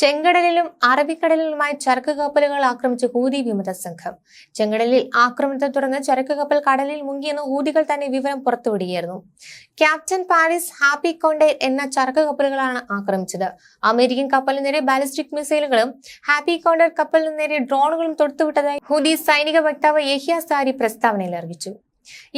ചെങ്കടലിലും അറബിക്കടലിലുമായി ചരക്ക് കപ്പലുകൾ ആക്രമിച്ച ഹൂതി വിമത സംഘം. ചെങ്കടലിൽ ആക്രമണത്തെ തുടർന്ന് ചരക്ക് കപ്പൽ കടലിൽ മുങ്ങിയെന്ന് ഹൂതികൾ തന്നെ വിവരം പുറത്തുവിടുകയായിരുന്നു. ക്യാപ്റ്റൻ പാരീസ് ഹാപ്പി കോണ്ടേ എന്ന ചരക്ക് കപ്പലുകളാണ് ആക്രമിച്ചത്. അമേരിക്കൻ കപ്പലിന് നേരെ ബാലിസ്റ്റിക് മിസൈലുകളും ഹാപ്പി കോണ്ടർ കപ്പലിന് നേരെ ഡ്രോണുകളും തൊടുത്തുവിട്ടതായി ഹൂതി സൈനിക വക്താവ് യഹിയ സാരി പ്രസ്താവനയിൽ അറിയിച്ചു.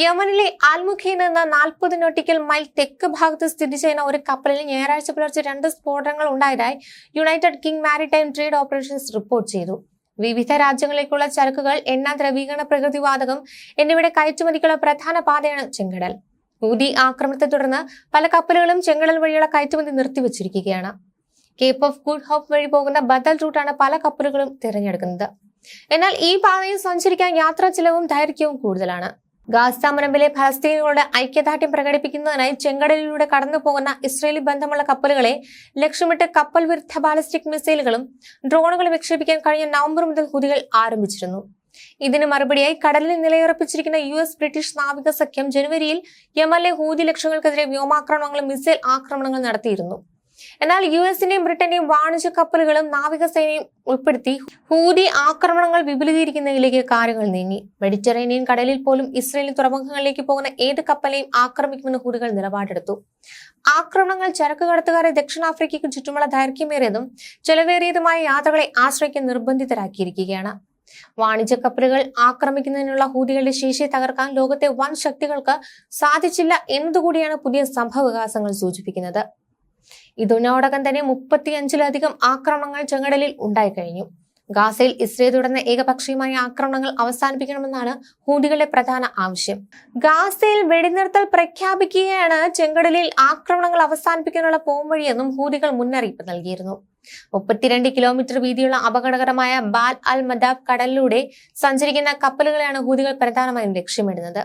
യമനിലെ ആൽമുഖിയിൽ നിന്ന് നാൽപ്പത് നോട്ടിക്കൽ മൈൽ തെക്ക് ഭാഗത്ത് സ്ഥിതി ചെയ്യുന്ന ഒരു കപ്പലിൽ ഞായറാഴ്ച പുലർച്ചെ രണ്ട് സ്ഫോടനങ്ങൾ ഉണ്ടായതായി United King Maritime Trade Operations report ചെയ്തു. വിവിധ രാജ്യങ്ങളിലേക്കുള്ള ചരക്കുകൾ എണ്ണ ദ്രവീകരണ പ്രകൃതിവാതകം എന്നിവയുടെ കയറ്റുമതിക്കുള്ള പ്രധാന പാതയാണ് ചെങ്കടൽ. ഹൂതി ആക്രമണത്തെ തുടർന്ന് പല കപ്പലുകളും ചെങ്കടൽ വഴിയുള്ള കയറ്റുമതി നിർത്തിവച്ചിരിക്കുകയാണ്. കേപ്പ് ഓഫ് ഗുഡ് ഹോപ്പ് വഴി പോകുന്ന ബദൽ റൂട്ടാണ് പല കപ്പലുകളും തിരഞ്ഞെടുക്കുന്നത്. എന്നാൽ ഈ പാതയിൽ സഞ്ചരിക്കാൻ യാത്രാ ചിലവും ദൈർഘ്യവും കൂടുതലാണ്. ഗാസ മുനമ്പിലെ ഫലസ്തീനുകളുടെ ഐക്യദാർഢ്യം പ്രകടിപ്പിക്കുന്നതിനായി ചെങ്കടലിലൂടെ കടന്നു പോകുന്ന ഇസ്രയേലി ബന്ധമുള്ള കപ്പലുകളെ ലക്ഷ്യമിട്ട് കപ്പൽ വിരുദ്ധ ബാലിസ്റ്റിക് മിസൈലുകളും ഡ്രോണുകളും വിക്ഷേപിക്കാൻ കഴിഞ്ഞ നവംബർ മുതൽ ഹുതികൾ ആരംഭിച്ചിരുന്നു. ഇതിന് മറുപടിയായി കടലിൽ നിലയുറപ്പിച്ചിരിക്കുന്ന യു എസ് ബ്രിട്ടീഷ് നാവിക സഖ്യം ജനുവരിയിൽ യമനിലെ ഹൂതി ലക്ഷ്യങ്ങൾക്കെതിരെ വ്യോമാക്രമണങ്ങളും മിസൈൽ ആക്രമണങ്ങൾ നടത്തിയിരുന്നു. എന്നാൽ യു എസിന്റെയും ബ്രിട്ടന്റെയും വാണിജ്യ കപ്പലുകളും നാവികസേനയും ഉൾപ്പെടുത്തി ഹൂതി ആക്രമണങ്ങൾ വിപുലീകരിക്കുന്നതിലേക്ക് കാര്യങ്ങൾ നീങ്ങി. മെഡിറ്ററേനിയൻ കടലിൽ പോലും ഇസ്രയേലിൻ തുറമുഖങ്ങളിലേക്ക് പോകുന്ന ഏത് കപ്പലെയും ആക്രമിക്കുമെന്ന് ഹൂതികൾ നിലപാടെടുത്തു. ആക്രമണങ്ങൾ ചരക്ക് കടത്തുകാരെ ദക്ഷിണാഫ്രിക്കയ്ക്ക് ചുറ്റുമുള്ള ദൈർഘ്യമേറിയതും ചെലവേറിയതുമായ യാത്രകളെ ആശ്രയിക്കാൻ നിർബന്ധിതരാക്കിയിരിക്കുകയാണ്. വാണിജ്യ കപ്പലുകൾ ആക്രമിക്കുന്നതിനുള്ള ഹൂതികളുടെ ശേഷി തകർക്കാൻ ലോകത്തെ വൻ ശക്തികൾക്ക് സാധിച്ചില്ല എന്നതുകൂടിയാണ് പുതിയ സംഭവവികാസങ്ങൾ സൂചിപ്പിക്കുന്നത്. ഇതിനോടകം തന്നെ മുപ്പത്തിയഞ്ചിലധികം ആക്രമണങ്ങൾ ചെങ്കടലിൽ ഉണ്ടായിക്കഴിഞ്ഞു ഗാസയിൽ ഇസ്രയേൽ തുടർന്ന ഏകപക്ഷീയമായ ആക്രമണങ്ങൾ അവസാനിപ്പിക്കണമെന്നാണ് ഹൂതികളുടെ പ്രധാന ആവശ്യം. ഗാസയിൽ വെടിനിർത്തൽ പ്രഖ്യാപിക്കുകയാണ് ചെങ്കടലിൽ ആക്രമണങ്ങൾ അവസാനിപ്പിക്കാനുള്ള പോംവഴിയെന്നും ഹൂതികൾ മുന്നറിയിപ്പ് നൽകിയിരുന്നു. മുപ്പത്തിരണ്ട് കിലോമീറ്റർ വീതിയുള്ള അപകടകരമായ ബാൽ അൽ മദാബ് കടലിലൂടെ സഞ്ചരിക്കുന്ന കപ്പലുകളെയാണ് ഹൂതികൾ പ്രധാനമായും ലക്ഷ്യമിടുന്നത്.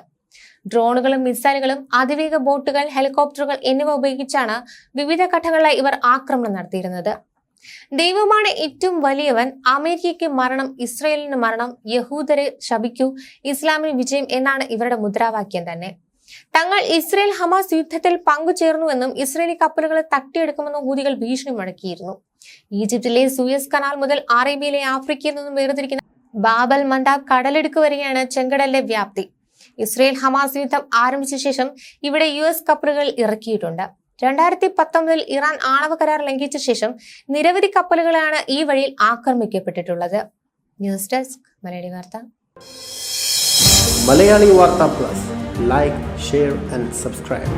ഡ്രോണുകളും മിസൈലുകളും അതിവേഗ ബോട്ടുകൾ ഹെലികോപ്റ്ററുകൾ എന്നിവ ഉപയോഗിച്ചാണ് വിവിധ ഘട്ടങ്ങളിലായി ഇവർ ആക്രമണം നടത്തിയിരുന്നത്. ദൈവമാണ് ഏറ്റവും വലിയവൻ. അമേരിക്കയ്ക്ക് മരണം ഇസ്രയേലിന് മരണം യഹൂദരെ ശപിക്കൂ ഇസ്ലാമിന് വിജയം എന്നാണ് ഇവരുടെ മുദ്രാവാക്യം തന്നെ. തങ്ങൾ ഇസ്രയേൽ ഹമാസ് യുദ്ധത്തിൽ പങ്കുചേർന്നുവെന്നും ഇസ്രയേലി കപ്പലുകളെ തട്ടിയെടുക്കുമെന്നും ഹൂതികൾ ഭീഷണി മുഴക്കിയിരുന്നു. ഈജിപ്തിലെ സൂയസ് കനാൽ മുതൽ അറേബ്യയിലെ ആഫ്രിക്കയിൽ നിന്നും വേർതിരിക്കുന്ന ബാബൽ മന്ദാബ് കടലെടുക്ക് വരെയാണ് ചെങ്കടലിലെ വ്യാപ്തി. ഇസ്രയേൽ ഹമാസ് യുദ്ധം ആരംഭിച്ച ശേഷം ഇവിടെ യു എസ് കപ്പലുകൾ ഇറക്കിയിട്ടുണ്ട്. രണ്ടായിരത്തി പത്തൊമ്പതിൽ ഇറാൻ ആണവ കരാർ ലംഘിച്ച ശേഷം നിരവധി കപ്പലുകളാണ് ഈ വഴിയിൽ ആക്രമിക്കപ്പെട്ടിട്ടുള്ളത്. News desk Malayali Vartha. Malayali Vartha plus. Like share and subscribe.